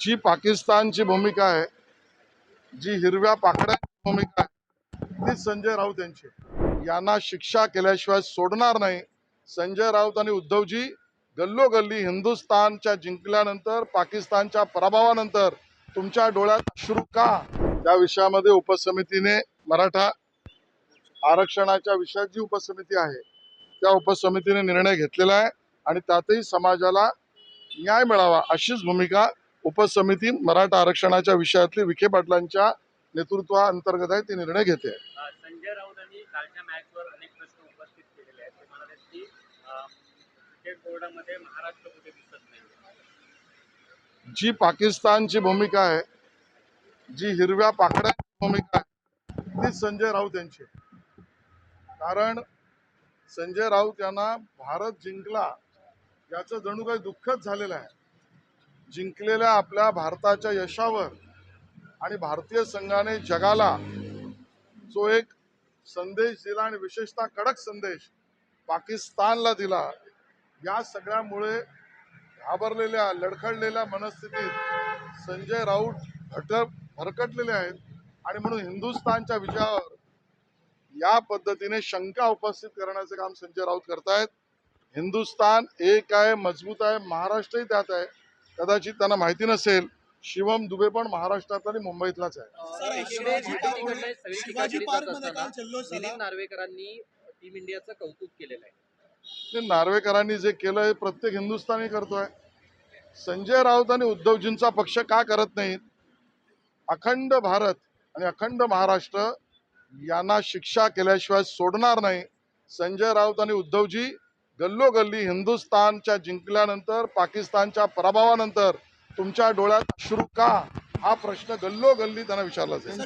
जी पाकिस्तानची भूमिका आहे जी हिरव्या पाकड्याची भूमिका आहे तीच संजय राऊत यांची यांना शिक्षा केल्याशिवाय सोडणार नाही. संजय राऊत आणि उद्धवजी गल्लोगल्ली हिंदुस्थानच्या जिंकल्यानंतर पाकिस्तानच्या पराभवानंतर तुमच्या डोळ्यात अश्रू का? त्या विषयामध्ये उपसमितीने मराठा आरक्षणाच्या विषयात जी उपसमिती आहे त्या उपसमितीने निर्णय घेतलेला आहे आणि त्यातही समाजाला न्याय मिळावा अशीच भूमिका उपसमिती मराठा आरक्षणाच्या विषयातली विखे पाटलांच्या नेतृत्वाअंतर्गत आहे ती निर्णय घेते. अ, संजय राऊतांनी कालच्या मॅचवर अनेक प्रश्न उपस्थित केलेले आहेत. ते म्हणाले की अ, क्रिकेट बोर्डामध्ये महाराष्ट्र कुठे दिसत नाही? जी पाकिस्तानची भूमिका आहे जी हिरव्या पाकड्याची भूमिका आहे तीच संजय राऊत यांची. कारण संजय राऊत यांना भारत जिंकला याचं जणू काही दुःखच झालेलं आहे. जिंकलेल्या आपल्या भारताच्या यशावर आणि भारतीय संघाने जगाला जो एक संदेश दिला आणि विशेषतः कडक संदेश पाकिस्तानला दिला या सगळ्यामुळे घाबरलेल्या लडखडलेल्या मनस्थितीत संजय राऊत अटक भरकटलेले आहेत. आणि म्हणून हिंदुस्थानच्या विजयावर या पद्धतीने शंका उपस्थित करण्याचे काम संजय राऊत करतायत. हिंदुस्थान एक आहे मजबूत आहे महाराष्ट्रही त्यात आहे. कदाचित त्यांना माहिती नसेल शिवम दुबे पण महाराष्ट्रात आणि मुंबईतलाच आहे. नार्वेकरांनी टीम इंडियाचं कौतुक केलेलं आहे. ते नार्वेकरांनी जे केलं हे प्रत्येक हिंदुस्थानी करतोय. संजय राऊत आणि उद्धवजींचा पक्ष का करत नाहीत? अखंड भारत आणि अखंड महाराष्ट्र यांना शिक्षा केल्याशिवाय सोडणार नाही. संजय राऊत आणि उद्धवजी गल्लोगल्ली हिंदुस्थानच्या जिंकल्यानंतर पाकिस्तानच्या पराभवानंतर तुमच्या डोळ्यात अश्रू का? हा प्रश्न गल्लोगल्ली त्यांना विचारला जाईल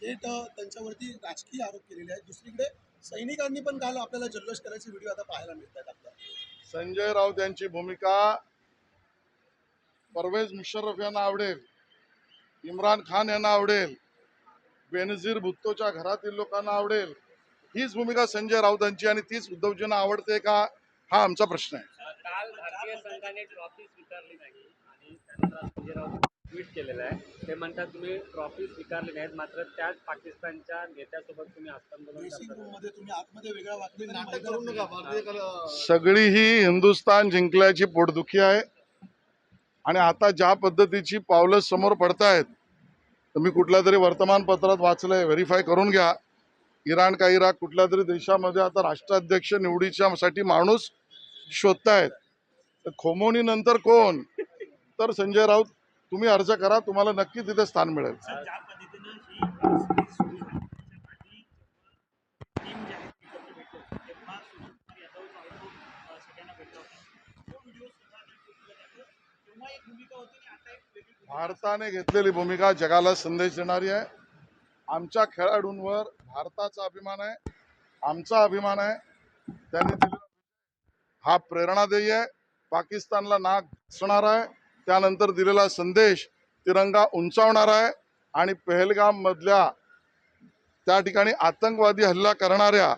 थेट त्यांच्यावरती राजकीय आरोप केलेले आहेत. दुसरीकडे सैनिकांनी पण काल आपल्याला जल्लोष करायचे व्हिडिओ आता पाहायला मिळतात आपल्याला. संजय राऊत यांची भूमिका परवेज मुशर्रफ यांना आवडेल इम्रान खान यांना आवडेल बेनझीर भुत्तोच्या घरातील लोकांना आवडेल हीच भूमिका संजय राऊतांची आणि तीच उद्धवजींना आवडते का हा आमचा प्रश्न आहे. काल भारतीय संघाने ट्रॉफी स्वीकारली नाही आणि त्यानंतर आज संजय राऊत ट्विट केलेलं आहे. ते म्हणतात तुम्ही ट्रॉफी स्वीकारली नाहीत मात्र त्याच पाकिस्तानच्या नेत्यासोबत तुम्ही हस्तांदोलन सगळी ही हिंदुस्थान जिंकल्याची पोटदुखी आहे. आणि आता ज्या पद्धतीची पावलं समोर पडतायत तुम्ही कुठल्या तरी वर्तमानपत्रात वाचलंय व्हेरीफाय करून घ्या. इराण का इराक कुठल्या तरी देशामध्ये आता राष्ट्राध्यक्ष निवडीच्या साठी माणूस शोधतायत तर खोमोनी नंतर कोण? तर संजय राऊत तुम्ही अर्ज करा तुम्हाला नक्की तिथे स्थान मिळेल. भारताने घेतलेली भूमिका जगाला संदेश देणारी आहे. आमच्या खेळाडूंवर भारताचा अभिमान आहे आमचा अभिमान आहे. त्यांनी दिलेला हा प्रेरणादायी आहे. पाकिस्तानला नाक घासणार आहे. त्यानंतर दिलेला संदेश तिरंगा उंचावणार आहे. आणि पहलगाम मधल्या त्या ठिकाणी आतंकवादी हल्ला करणाऱ्या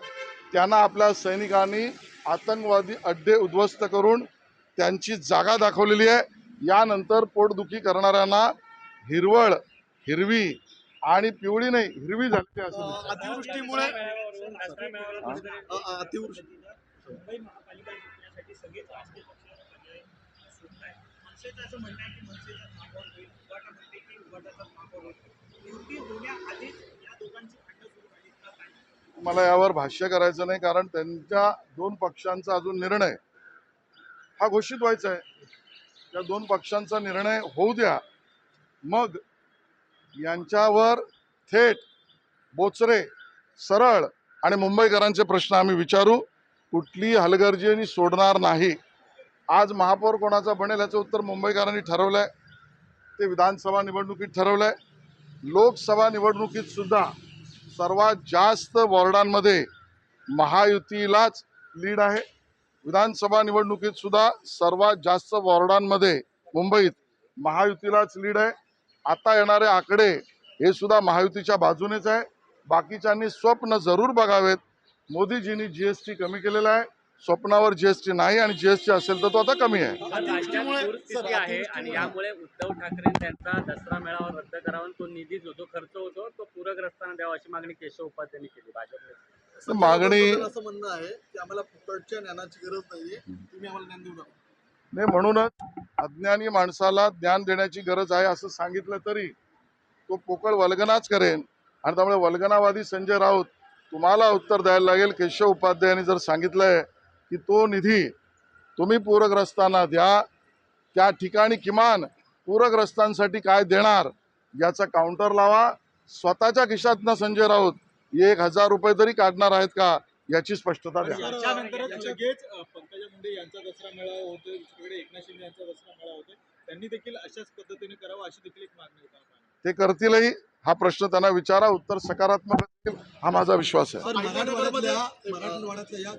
त्यांना आपल्या सैनिकांनी आतंकवादी अड्डे उद्ध्वस्त करून त्यांची जागा दाखवलेली आहे. यानंतर पोटदुखी करणाऱ्यांना हिरवळ हिरवी आणि पिवळी नाही हिरवी झालेली असं अतिवृष्टीमुळे झाली मला यावर भाष्य करायचं नाही कारण त्यांच्या दोन पक्षांचा अजून निर्णय हा घोषित व्हायचा आहे. त्या दोन पक्षांचा निर्णय होऊ द्या. मग यांच्यावर थेट बोचरे सरळ आणि मुंबईकरांचे प्रश्न आम्ही विचारू. कुठली हलगर्जी सोडणार नाही. आज महापौर कोणाचा बनेल याचं उत्तर मुंबईकरांनी ठरवलंय. ते विधानसभा निवडणुकीत ठरवलंय. लोकसभा निवडणुकीत सुद्धा सर्वात जास्त वॉर्डांमध्ये महायुतीलाच लीड आहे. विधानसभा निवडणुकीत सुद्धा सर्वात जास्त वॉर्डांमध्ये मुंबईत महायुतीलाच लीड आहे. आता येणारे आकडे हे सुद्धा महायुतीच्या बाजूनेच आहे. बाकीच्यांनी स्वप्न जरूर बघावेत. मोदीजींनी जी एस टी कमी केलेला आहे. स्वप्नावर जीएसटी नाही आणि जीएसटी असेल तर तो आता कमी आहे. आणि यामुळे उद्धव ठाकरे त्यांचा दसरा मेळावा रद्द करावा तो निधी जो जो खर्च होतो तो पूरग्रस्तांना द्यावा अशी मागणी केशव उपाध्यायांनी केली भाजपने मागणी असं म्हणणं आहे की आम्हाला फुकटच्या ज्ञानाची गरज नाहीये. तुम्ही आम्हाला ज्ञान देऊ नका. नाही म्हणूनच अज्ञानी माणसाला ज्ञान देण्याची गरज आहे असं सांगितलं तरी तो पोकळ वल्गनाच करेन. आणि त्यामुळे वल्गनावादी संजय राऊत तुम्हाला उत्तर द्यायला लागेल. केशव उपाध्यायांनी जर सांगितलंय की तो निधी तुम्ही पूरग्रस्तांना द्या त्या ठिकाणी किमान पूरग्रस्तांसाठी काय देणार याचा काउंटर लावा. स्वतःच्या खिशातनं संजय राऊत एक हजार रुपये तरी काढणार आहेत का? याची स्पष्टता द्या. याच्यानंतरच याच्या- लगेच अ, पंकजा मुंडे यांचा दसरा मेळावा होतोय दुसरीकडे एकनाथ शिंदे यांचा दसरा मेळावा होतोय. त्यांनी देखील अशाच पद्धतीने करावं अशी देखील एक मागणी होता. ते करतीलही हा प्रश्न त्यांना विचारा उत्तर सकारात्मक हा माझा विश्वास आहे. मराठवाड्यातल्या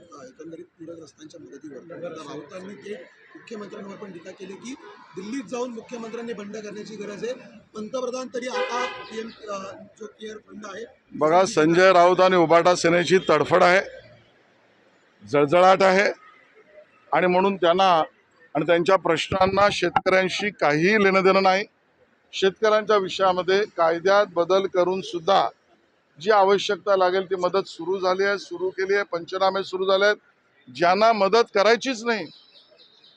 पूरग्रस्तांच्या मदतीवर राऊतांनी मुख्यमंत्र्यांवर पण टीका केली की दिल्लीत जाऊन मुख्यमंत्र्यांनी बंड करण्याची गरज आहे. पंतप्रधान तरी आता पीएम जो केअर फंड आहे बघा संजय राऊत आणि उबाटा सेनेची तडफड आहे. जळजळाट आहे. आणि म्हणून त्यांना आणि त्यांच्या प्रश्नांना शेतकऱ्यांशी काहीही लेणं देणं नाही. शेतकऱ्यांच्या विषयामध्ये कायद्यात बदल करून सुद्धा जी आवश्यकता लागेल ती मदत सुरू झाली आहे सुरू केली आहे पंचनामे सुरू झाले आहेत. ज्यांना मदत करायचीच नाही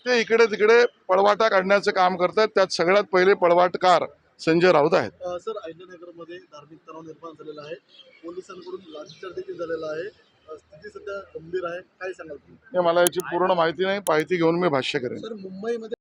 ते इकडे तिकडे पळवाटा काढण्याचं काम करतात त्यात सगळ्यात पहिले पळवाटकार संजय राऊत आहेत. सर अहिल्यानगरमध्ये धार्मिक तणाव निर्माण झालेला आहे. पोलिसांकडून लाठीचार्ज देखील झालेला आहे. स्थिती सध्या गंभीर आहे. काय सांगाल तुम्ही? मला याची पूर्ण माहिती नाही. माहिती घेऊन मी भाष्य करेन. सर मुंबईमध्ये